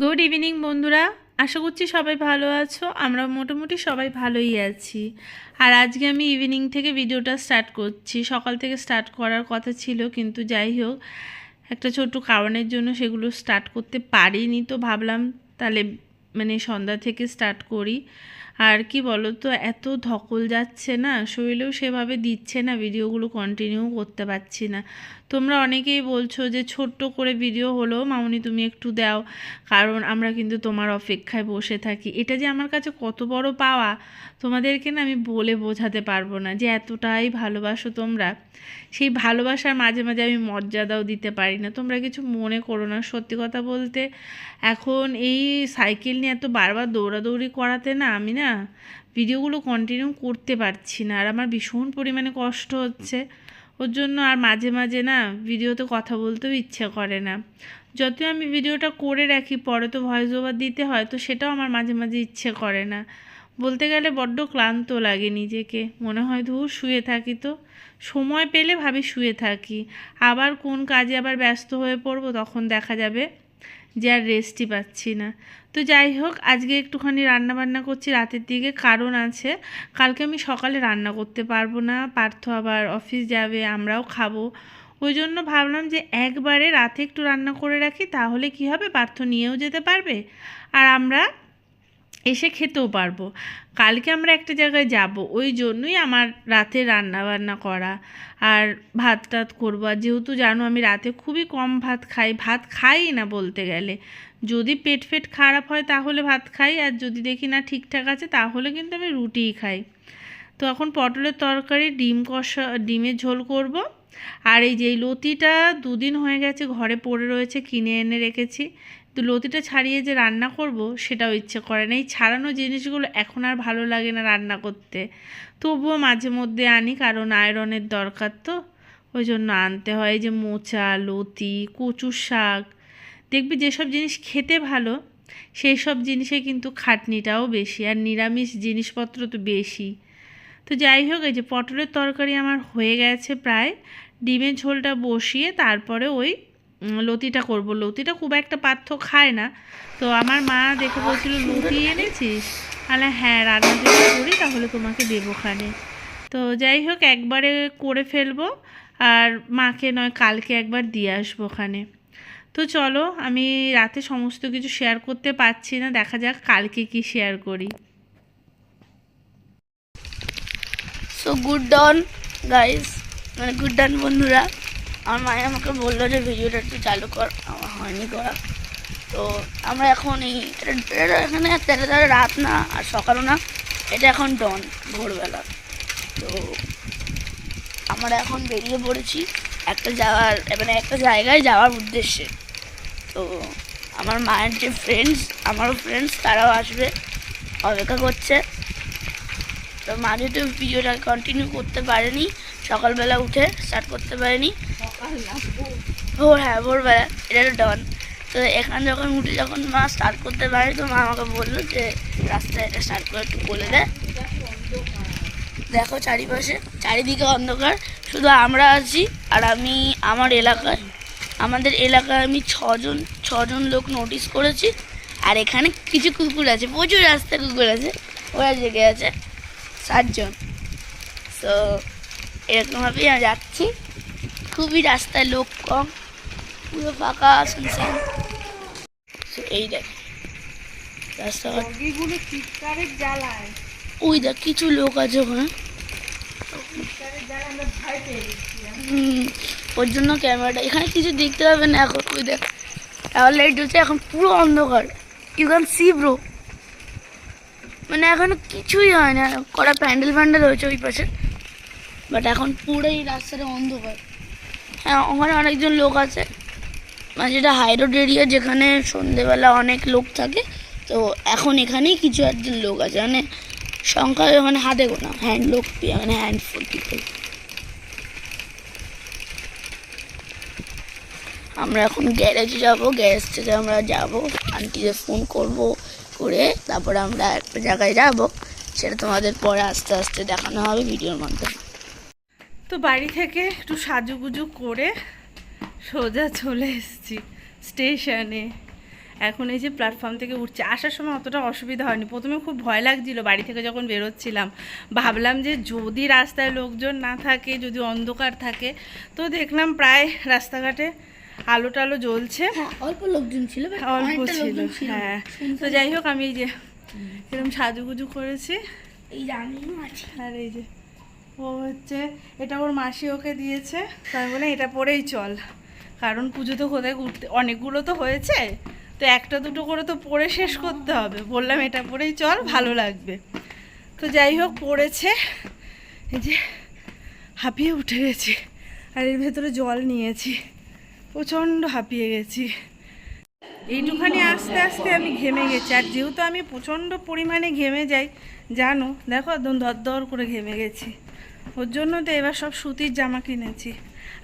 Good evening বন্ধুরা। আশা করছি সবাই ভালো আছো। আমরা মোটামুটি সবাই ভালোই আছি। আর আজকে আমি ইভিনিং থেকে ভিডিওটা স্টার্ট করছি। সকাল থেকে স্টার্ট করার কথা ছিল, কিন্তু যাই হোক, একটা ছোট্ট কারণের জন্য সেগুলো স্টার্ট করতে পারিনি তো ভাবলাম তাহলে মানে সন্ধ্যা থেকে স্টার্ট করি। আর কি বলো তো এত ধকল যাচ্ছে না, শরীরেও সেভাবে দিচ্ছে না ভিডিওগুলো কন্টিনিউ করতে পারছি না। তোমরা অনেকেই বলছো যে ছোট্ট করে ভিডিও হলো, মামনি তুমি একটু দাও, কারণ আমরা কিন্তু তোমার অপেক্ষায় বসে থাকি। এটা যে আমার কাছে কত বড় পাওয়া, তোমাদেরকে না আমি বলে বোঝাতে পারব না যে এতটাই ভালোবাসো তোমরা। সেই ভালোবাসার মাঝে মাঝে আমি মর্যাদাও দিতে পারি না। তোমরা কিছু মনে করো না, সত্যি কথা বলতে। এখন এই সাইকেল নিয়ে এত বারবার দৌড়াদৌড়ি করাতে না আমি না ভিডিওগুলো কন্টিনিউ করতে পারছি না। আর আমার ভীষণ পরিমাণে কষ্ট হচ্ছে। ওর জন্য আর মাঝে মাঝে না ভিডিওতে কথা বলতেও ইচ্ছে করে না। যতই আমি ভিডিওটা করে রাখি, পরে তো ভয়েস ওভার দিতে হয়, তো সেটাও আমার মাঝে মাঝে ইচ্ছে করে না। বলতে গেলে বড্ড ক্লান্ত লাগে নিজেকে। মনে হয় ধূর শুয়ে থাকি তো। সময় পেলে ভাবি শুয়ে থাকি। আবার কোন কাজে আবার ব্যস্ত হয়ে পড়ব তখন দেখা যাবে যে আর রেস্টই পাচ্ছি না। তো যাই হোক, আজকে একটুখানি রান্না বান্না করছি, রাতের দিকে কারণ আছে। কালকে আমি সকালে রান্না করতে পারব না, পার্থ আবার অফিস যাবে, আমরাও খাব। ওই জন্য ভাবলাম যে একবারে রাতে একটু রান্না করে রাখি, তাহলে কি হবে? পার্থ নিয়েও যেতে পারবে। আর আমরা এসে খেতেও পারব। কালকে আমরা একটা জায়গায় যাব, ওই জন্যই আমার রাতে রান্না বান্না করা আর ভাত টাত করব। আর যেহেতু জানো আমি রাতে খুবই কম ভাত খাই ভাত খাই না বলতে গেলে। যদি পেট ফেট খারাপ হয় তাহলে ভাত খাই, আর যদি দেখি না ঠিকঠাক আছে তাহলে কিন্তু আমি রুটিই খাই। তো এখন পটলের তরকারি, ডিম কষা, ডিমের ঝোল করব। আর এই যে লতিটা দুদিন হয়ে গেছে ঘরে পড়ে রয়েছে, কিনে এনে রেখেছি। তো লতিটা ছাড়িয়ে যে রান্না করব, সেটাও ইচ্ছে করে না। এই ছাড়ানো জিনিসগুলো এখন আর ভালো লাগে না রান্না করতে। তবুও মাঝে মধ্যে আনি, কারণ আয়রনের দরকার তো। ওই জন্য আনতে হয়। যে মোচা, লতি কচু শাক, দেখবি যেসব জিনিস খেতে ভালো সেই সব জিনিসে কিন্তু খাটনিটাও বেশি। আর নিরামিষ জিনিসপত্র তো বেশি। তো যাই হোক, এই যে পটলের তরকারি আমার হয়ে গেছে প্রায়। ডিমের ঝোলটা বসিয়ে তারপরে ওই লতিটা করব। লতিটা খুব একটা পার্থ খায় না। তো আমার মা দেখে বলছিল, লতি এনেছিস? আলে হ্যাঁ রান্না যদি করি তাহলে তোমাকে দেবো খানে। তো যাই হোক, একবারে করে ফেলব আর মাকে নয়, কালকে একবার দিয়ে আসব ওখানে তো চলো, আমি রাতে সমস্ত কিছু শেয়ার করতে পারছি না। দেখা যাক কালকে কি শেয়ার করি। সো গুড ডন গাইস মানে গুড ডান বন্ধুরা। আমার মায়ে আমাকে বলল যে ভিডিওটা একটু চালু কর, আমার হয়নি করা। তো আমরা এখন এই এখানে একটা রাত না, আর সকালও না, এটা এখন ডন ভোরবেলা। তো আমরা এখন বেরিয়ে পড়েছি একটা যাওয়ার মানে একটা জায়গায় যাওয়ার উদ্দেশ্যে। তো আমার মায়ের যে ফ্রেন্ডস আমারও ফ্রেন্ডস তারাও আসবে, অপেক্ষা করছে। তো মা যেহেতু ভিডিওটা কন্টিনিউ করতে পারেনি, সকালবেলা উঠে স্টার্ট করতে পারেনি ভোর হ্যাঁ ভোরবেলা। এটা ডন তো এখানে যখন উঠে যখন মা স্টার্ট করতে পারে, তো মা আমাকে বলল যে রাস্তায় এটা স্টার্ট করে একটু বলে দেয় দেখো চারিপাশে, চারিদিকে অন্ধকার। শুধু আমরা আছি আর আমি, আমার এলাকায়। আমাদের এলাকায় আমি ছজন ছজন লোক নোটিস করেছি। আর এখানে কিছু কুকুর আছে, প্রচুর রাস্তায় কুকুর আছে। ওরা জেগে আছে। সাতজন। তো এরকমভাবেই আমি যাচ্ছি। খুবই রাস্তায় লোক কম। পুরো ফাঁকা শুনছেন এই দেখ রাস্তাঘাট। জ্বালায়। ওই দেখ কিছু লোক আছে ওখানে। ওর জন্য ক্যামেরাটা। এখানে কিছু দেখতে পাবে না এখন ওই দেখ। তাহলে লাইট হচ্ছে এখন পুরো অন্ধকার। ইউ ক্যান সি ব্রো মানে এখনও কিছুই হয় না। করা প্যান্ডেল প্যান্ডেল হয়েছে ওই পাশে। বাট এখন পুরোই রাস্তাটা অন্ধকার। ওখানে অনেকজন লোক আছে। মানে যেটা হাই রোড এরিয়া যেখানে সন্ধেবেলা অনেক লোক থাকে, তো এখন এখানেই কিছু একজন লোক আছে। মানে সংখ্যা মানে হাতে গোনা হ্যান্ড লোক মানে হ্যান্ডফুল পিপল আমরা এখন গ্যারেজে যাব, গ্যারেজ থেকে আমরা যাব আন্টিকে ফোন করব করে, তারপরে আমরা একটা জায়গায় যাব। সেটা তোমাদের পরে আস্তে আস্তে দেখানো হবে ভিডিওর মাধ্যমে। তো বাড়ি থেকে একটু সাজুগুজু করে সোজা চলে এসেছি স্টেশনে। এখন এই যে প্ল্যাটফর্ম থেকে উঠছে আসার সময় অতটা অসুবিধা হয়নি। প্রথমে খুব ভয় লাগছিল বাড়ি থেকে যখন বেরোচ্ছিলাম। ভাবলাম যে যদি রাস্তায় লোকজন না থাকে যদি অন্ধকার থাকে তো দেখলাম প্রায় রাস্তাঘাটে আলো টালো জ্বলছে। হ্যাঁ অল্প লোকজন ছিল অল্প ছিল হ্যাঁ। তো যাই হোক আমি এই যে এরকম সাজুগুজু করেছি। এই যে আমিও আছি। আর এই যে ও হচ্ছে, এটা ওর মাসি ওকে দিয়েছে। তাই বলে এটা পরেই চল। কারণ পুজো তো কোথায় ঘুরতে, অনেকগুলো তো হয়েছে। তো একটা দুটো করে তো পরে শেষ করতে হবে। বললাম, এটা পরেই চল, ভালো লাগবে। তো যাই হোক, পড়েছে। এই যে হাঁপিয়ে উঠে গেছি। আর এর ভেতরে জল নিয়েছি। প্রচণ্ড হাঁপিয়ে গেছি। এইটুখানি আস্তে আস্তে আমি ঘেমে গেছি। আর যেহেতু আমি প্রচণ্ড পরিমাণে ঘেমে যাই, জানো, দেখো, একদম দরদর করে ঘেমে গেছি। ওর জন্য তো এবার সব সুতির জামা কিনেছি।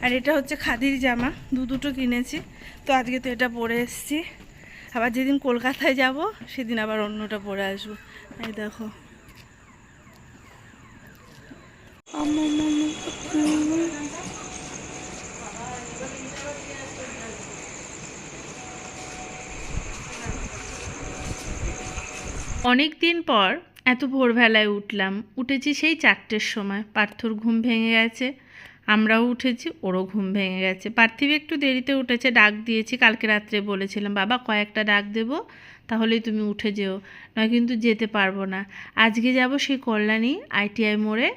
আর এটা হচ্ছে খাদির জামা, দু দুটো কিনেছি। তো আজকে তো এটা পরে এসেছি। আবার যেদিন কলকাতায় যাব, সেদিন আবার অন্যটা পরে আসব। এই দেখো। অনেক দিন পর এত ভোরবেলায় উঠলাম। উঠেছি সেই চারটের সময়। পার্থর ঘুম ভেঙে গেছে। আমরাও উঠেছি, ওরও ঘুম ভেঙে গেছে। পার্থিব একটু দেরিতে উঠেছে, ডাক দিয়েছি। কালকে রাত্রে বলেছিলাম, বাবা, কয়েকটা ডাক দেবো, তাহলেই তুমি উঠে যেও, নয় কিন্তু যেতে পারব না। আজকে যাব সেই কল্যাণী আইটিআই মোড়ে।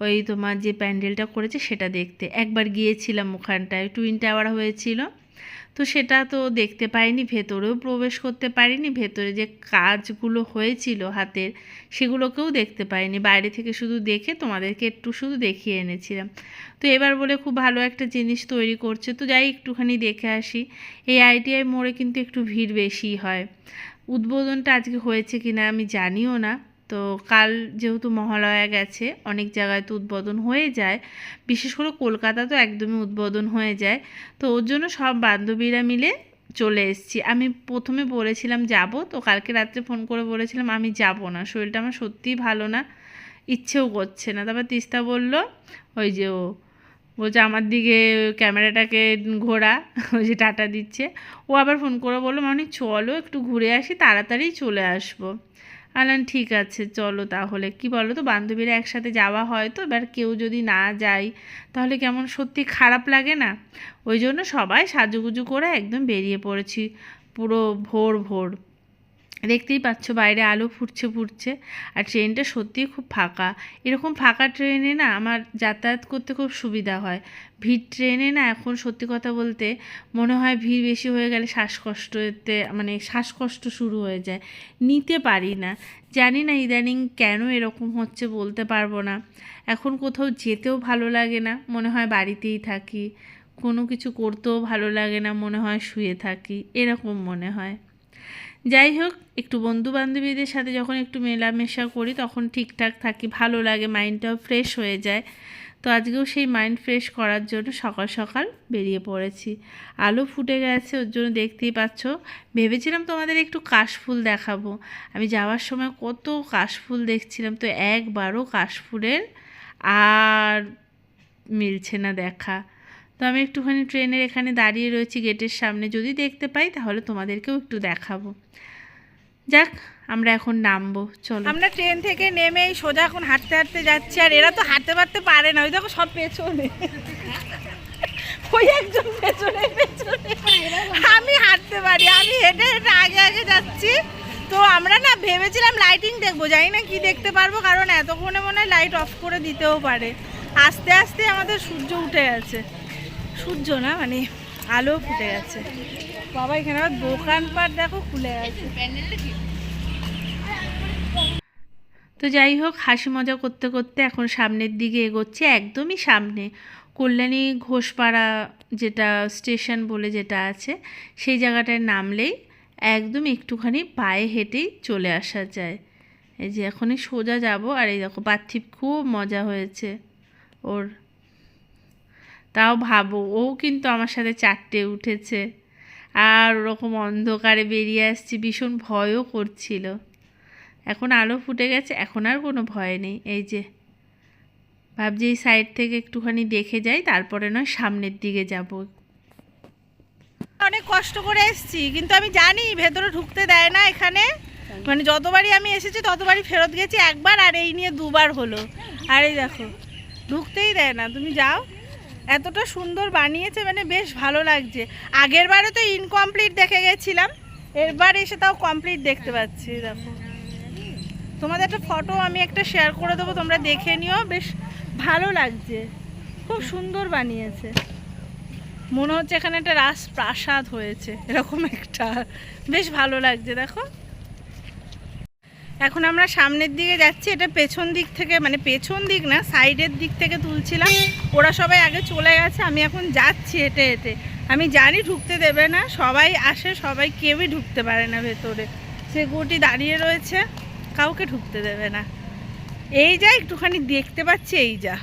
ওই তোমার যে প্যান্ডেলটা করেছে, সেটা দেখতে। একবার গিয়েছিলাম ওখানটায়। টুইন টাওয়ার হয়েছিল। তো সেটা তো দেখতে পাইনি ভেতরেও প্রবেশ করতে পারিনি, ভেতরে যে কাজগুলো হয়েছিল হাতের সেগুলোকেও দেখতে পাইনি বাইরে থেকে শুধু দেখে তোমাদেরকে একটু শুধু দেখিয়ে এনেছিলাম। তো এবার বলে খুব ভালো একটা জিনিস তৈরি করছে, তো যাই একটুখানি দেখে আসি। এই আইটিআই মোড়ে কিন্তু একটু ভিড় বেশি হয়। উদ্বোধনটা আজকে হয়েছে কিনা আমি জানিও না। তো কাল যেহেতু মহালয়া গেছে, অনেক জায়গায় তো উদ্বোধন হয়ে যায়। বিশেষ করে কলকাতা তো একদমই উদ্বোধন হয়ে যায়। তো ওর জন্য সব বান্ধবীরা মিলে চলে এসেছি। আমি প্রথমে বলেছিলাম, যাব। তো কালকে রাত্রে ফোন করে বলেছিলাম, আমি যাব না। শরীরটা আমার সত্যিই ভালো না। ইচ্ছেও করছে না। তারপর তিস্তা বলল, ওই যে ও, বলছে আমার দিকে ক্যামেরাটাকে ঘোরা। ওই যে টাটা দিচ্ছে। ও আবার ফোন করে বলল মানে চলো একটু ঘুরে আসি তাড়াতাড়ি চলে আসব। আলান, ঠিক আছে, চলো তাহলে। কি বলো তো বান্ধবীরা একসাথে যাওয়া হয় তো, এবার কেউ যদি না যায়, তাহলে কেমন সত্যি খারাপ লাগে না? ওই জন্য সবাই সাজুগুজু করে একদম বেরিয়ে পড়েছি, পুরো ভোর ভোর। দেখতেই পাচ্ছ বাইরে আলো ফুটছে ফুটছে, আর ট্রেনটা সত্যিই খুব ফাঁকা। এরকম ফাঁকা ট্রেনে না আমার যাতায়াত করতে খুব সুবিধা হয়। ভিড় ট্রেনে না এখন সত্যি কথা বলতে মনে হয় ভিড় বেশি হয়ে গেলে শ্বাসকষ্টতে মানে শ্বাসকষ্ট শুরু হয়ে যায়। নিতে পারি না। জানি না ইদানিং কেন এরকম হচ্ছে বলতে পারব না। এখন কোথাও যেতেও ভালো লাগে না, মনে হয় বাড়িতেই থাকি। কোনো কিছু করতেও ভালো লাগে না, মনে হয় শুয়ে থাকি। এরকম মনে হয়। যাই হোক, একটু বন্ধু বান্ধবীদের সাথে যখন একটু মেলামেশা করি, তখন ঠিকঠাক থাকি, ভালো লাগে মাইন্ডটাও ফ্রেশ হয়ে যায়। তো আজকেও সেই মাইন্ড ফ্রেশ করার জন্য সকাল সকাল বেরিয়ে পড়েছি। আলো ফুটে গেছে, ওর জন্য দেখতেই পাচ্ছ। ভেবেছিলাম তোমাদের একটু কাশফুল দেখাবো। আমি যাওয়ার সময় কত কাশফুল দেখছিলাম, তো একবারও কাশফুলের আর মিলছে না দেখা। তো আমি একটুখানি ট্রেনের এখানে দাঁড়িয়ে রয়েছি গেটের সামনে। যদি দেখতে পাই, তাহলে তোমাদেরকেও একটু দেখাবো। যাক, আমরা এখন নামবো, চলো। আমরা ট্রেন থেকে নেমেই সোজা এখন হাঁটতে হাঁটতে যাচ্ছি, আর এরা তো হাঁটতে পারতে পারে না। ওই দেখো সব পেছনে। ওই একজন পেছনে পেছনে। আমি হাঁটতে পারি, আমি হেঁটে হেঁটে আগে আগে যাচ্ছি। তো আমরা না ভেবেছিলাম লাইটিং দেখব, জানি না কি দেখতে পারব, কারণ এতক্ষণে মনে হয় লাইট অফ করে দিতেও পারে। আস্তে আস্তে আমাদের সূর্য উঠে গেছে। সূর্য না মানে আলো ফুটে গেছে। বাবা, এখানে আবার দোকানপাট দেখো খুলে গেছে। তো যাই হোক, হাসি মজা করতে করতে এখন সামনের দিকে এগোচ্ছে, একদমই সামনে। কল্যাণী ঘোষপাড়া যেটা স্টেশন বলে যেটা আছে, সেই জায়গাটায় নামলেই একদম একটুখানি পায়ে হেঁটেই চলে আসা যায়। এই যে এখনই সোজা যাব, আর এই দেখো পার্থিব খুব মজা হয়েছে ওর। তাও ভাবো, ও কিন্তু আমার সাথে চারটে উঠেছে। আর ওরকম অন্ধকারে বেরিয়ে আসছি, ভীষণ ভয়ও করছিল। এখন আলো ফুটে গেছে, এখন আর কোনো ভয় নেই। এই যে, ভাবছি এই সাইড থেকে একটুখানি দেখে যাই, তারপরে নয় সামনের দিকে যাব। অনেক কষ্ট করে এসেছি, কিন্তু আমি জানি ভেতরে ঢুকতে দেয় না এখানে। মানে যতবারই আমি এসেছি, ততবারই ফেরত গেছি একবার, আর এই নিয়ে দুবার হলো। আর এই দেখো, ঢুকতেই দেয় না। তুমি যাও। এতটা সুন্দর বানিয়েছে মানে বেশ ভালো লাগছে। আগের বারে তো ইনকমপ্লিট দেখে গেছিলাম এরবার এসে তাও কমপ্লিট দেখতে পাচ্ছি, দেখো। তোমাদের একটা ফটো আমি একটা শেয়ার করে দেবো, তোমরা দেখে নিও, বেশ ভালো লাগছে। খুব সুন্দর বানিয়েছে। মনে হচ্ছে এখানে একটা রাজপ্রাসাদ হয়েছে, এরকম একটা। বেশ ভালো লাগছে, দেখো। এখন আমরা সামনের দিকে যাচ্ছি, এটা পেছন দিক থেকে মানে পেছন দিক না, সাইডের দিক থেকে তুলছিলাম। ওরা সবাই আগে চলে গেছে, আমি এখন যাচ্ছি হেঁটে হেঁটে। আমি জানি ঢুকতে দেবে না, সবাই আসে, সবাই কেউই ঢুকতে পারে না ভেতরে। সে গুটি দাঁড়িয়ে রয়েছে, কাউকে ঢুকতে দেবে না। এই যা, একটুখানি দেখতে পাচ্ছি, এই যা।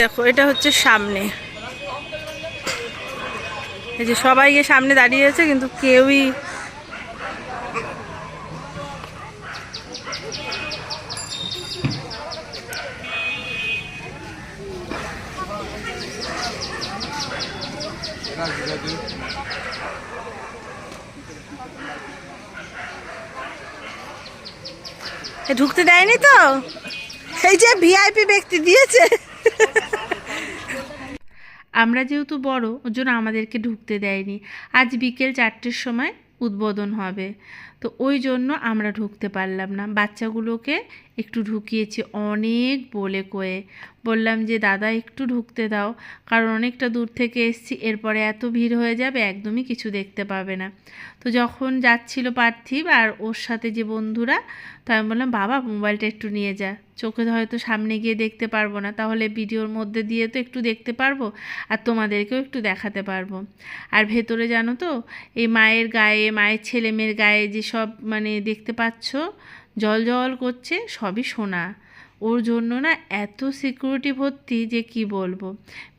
দেখো, এটা হচ্ছে সামনে। এই যে সবাই গিয়ে সামনে দাঁড়িয়ে আছে, কিন্তু কেউই ঢুকতে দেয়নি তো? এই যে ভিআইপি ব্যক্তি দিয়েছে। আমরা যেহেতু বড়, ওর জন্য আমাদেরকে ঢুকতে দেয়নি। আজ বিকেল চারটের সময় উদ্বোধন হবে। তো ওই জন্য আমরা ঢুকতে পারলাম না। বাচ্চাগুলোকে একটু ঢুকিয়েছি অনেক বলে কয়ে। বললাম যে, দাদা, একটু ঢুকতে দাও, কারণ অনেকটা দূর থেকে এসছি, এরপরে এত ভিড় হয়ে যাবে, একদমই কিছু দেখতে পাবে না। তো যখন যাচ্ছিল পার্থিব আর ওর সাথে যে বন্ধুরা, তো আমি বললাম, বাবা, মোবাইলটা একটু নিয়ে যা। চোখে হয়তো সামনে গিয়ে দেখতে পারব না, তাহলে ভিডিওর মধ্যে দিয়ে তো একটু দেখতে পারব আর তোমাদেরকেও একটু দেখাতে পারব। আর ভেতরে জানো তো, এই মায়ের গায়ে, মায়ের ছেলে মেয়ের গায়ে যেসব মানে দেখতে পাচ্ছ? জল জল করছে, সবই সোনা। ওর জন্য না এত সিকিউরিটি ভর্তি যে কি বলব?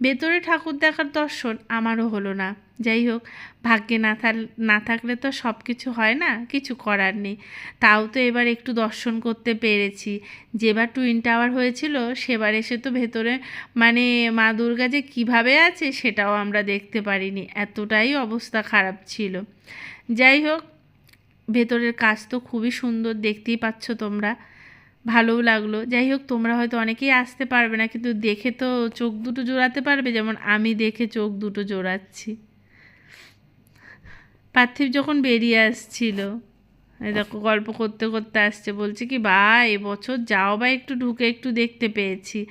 ভেতরে ঠাকুর দেখার দর্শন আমারও হলো না। যাই হোক, ভাগ্যে না থাক না থাকলে তো সব কিছু হয় না, কিছু করার নেই। তাও তো এবার একটু দর্শন করতে পেরেছি। যেবার টুইন টাওয়ার হয়েছিল, সেবার এসে তো ভেতরে মানে মা দুর্গা যে কীভাবে আছে সেটাও আমরা দেখতে পারিনি। এতটাই অবস্থা খারাপ ছিল। যাই হোক ভেতরের কাজ তো খুবই সুন্দর, দেখতেই পাচ্ছ তোমরা। ভালোও লাগল। যাই হোক, তোমরা হয়তো অনেকেই আসতে পারবে না, কিন্তু দেখে তো চোখ দুটো জোড়াতে পারবে, যেমন আমি দেখে চোখ দুটো জোড়াচ্ছি। পার্থিব যখন বেরিয়ে আসছিল দেখো গল্প করতে করতে আসছে, বলছে কি বা এবছর যাও বা একটু ঢুকে একটু দেখতে পেয়েছি।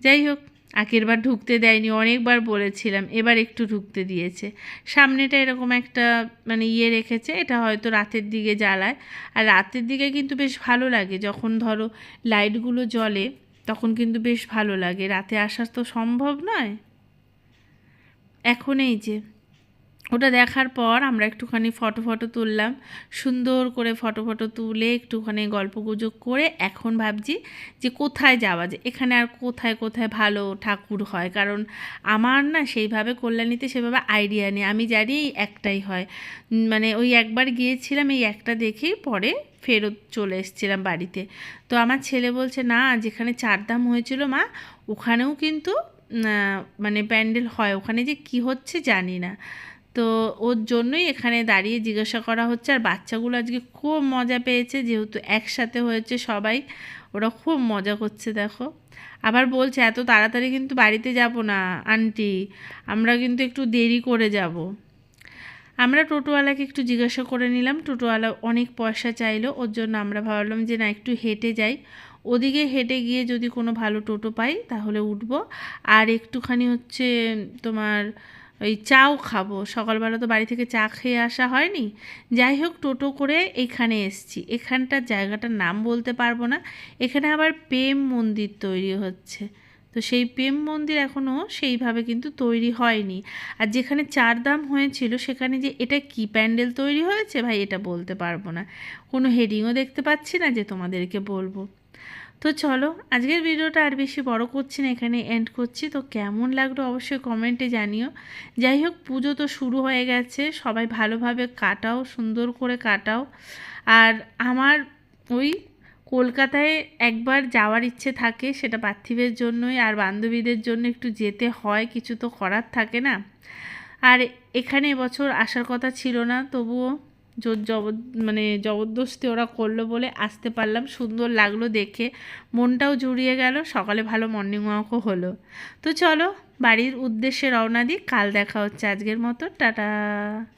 যাই হোক আগের বার ঢুকতে দেয়নি, অনেকবার বলেছিলাম, এবার একটু ঢুকতে দিয়েছে। সামনেটা এরকম একটা মানে ইয়ে রেখেছে, এটা হয়তো রাতের দিকে জ্বালায়। আর রাতের দিকে কিন্তু বেশ ভালো লাগে, যখন ধরো লাইটগুলো জ্বলে, তখন কিন্তু বেশ ভালো লাগে। রাতে আসা তো সম্ভব নয়। এখন এই যে ওটা দেখার পর আমরা একটুখানি ফটো ফটো তুললাম। সুন্দর করে ফটো ফটো তুলে একটুখানি গল্প গুজব করে এখন ভাবছি যে কোথায় যাওয়া যায়? এখানে আর কোথায় কোথায় ভালো ঠাকুর হয়? কারণ আমার না সেইভাবে কল্যাণীতে সেভাবে আইডিয়া নেই। আমি জানি একটাই হয়। মানে ওই একবার গিয়েছিলাম, এই একটা দেখেই পরে ফেরত চলে এসেছিলাম বাড়িতে। তো আমার ছেলে বলছে, না, যেখানে চারধাম হয়েছিল মা, ওখানেও কিন্তু মানে প্যান্ডেল হয়। ওখানে যে কি হচ্ছে জানি না। তো ওর জন্যই এখানে দাঁড়িয়ে জিজ্ঞাসা করা হচ্ছে। আর বাচ্চাগুলো আজকে খুব মজা পেয়েছে, যেহেতু একসাথে হয়েছে সবাই। ওরা খুব মজা করছে, দেখো। আবার বলছে, এত তাড়াতাড়ি কিন্তু বাড়িতে যাব না, আন্টি। আমরা কিন্তু একটু দেরি করে যাব। আমরা টোটোওয়ালাকে একটু জিজ্ঞাসা করে নিলাম। টোটোওয়ালা অনেক পয়সা চাইলো। ওর জন্য আমরা ভাবলাম যে, না, একটু হেঁটে যাই। ওদিকে হেঁটে গিয়ে যদি কোনো ভালো টোটো পাই, তাহলে উঠবো। আর একটুখানি হচ্ছে তোমার ওই চাও খাব। সকালবেলা তো বাড়ি থেকে চা খেয়ে আসা হয়নি। যাই হোক, টোটো করে এখানে এসছি। এখানটার জায়গাটার নাম বলতে পারব না। এখানে আবার প্রেম মন্দির তৈরি হচ্ছে। তো সেই প্রেম মন্দির এখনও সেইভাবে কিন্তু তৈরি হয়নি। আর যেখানে চার দাম হয়েছিল, সেখানে যে এটা কি প্যান্ডেল তৈরি হয়েছে ভাই, এটা বলতে পারব না। কোনো হেডিংও দেখতে পাচ্ছি না যে তোমাদেরকে বলব। তো চলো, আজকের ভিডিওটা আর বেশি বড় করছি না, এখানে এন্ড করছি। তো কেমন লাগল অবশ্যই কমেন্টে জানিও। যাই হোক, পুজো তো শুরু হয়ে গেছে, সবাই ভালোভাবে কাটাও, সুন্দর করে কাটাও। আর আমার ওই কলকাতায় একবার যাওয়ার ইচ্ছে থাকে, সেটা পার্থিবের জন্যই, আর বান্ধবীদের জন্য একটু যেতে হয়, কিছু তো করার থাকে না। আর এখানে এবছর আসার কথা ছিল না, তবুও জোর জবর মানে জবরদস্তি ওরা করল বলে আসতে পারলাম। সুন্দর লাগল দেখে। মনটাও জুড়িয়ে গেল। সকালে ভালো মর্নিং ওয়াকও হলো। তো চলো, বাড়ির উদ্দেশ্যে রওনা দিই। কাল দেখা হচ্ছে আজকের মতো। টাটা।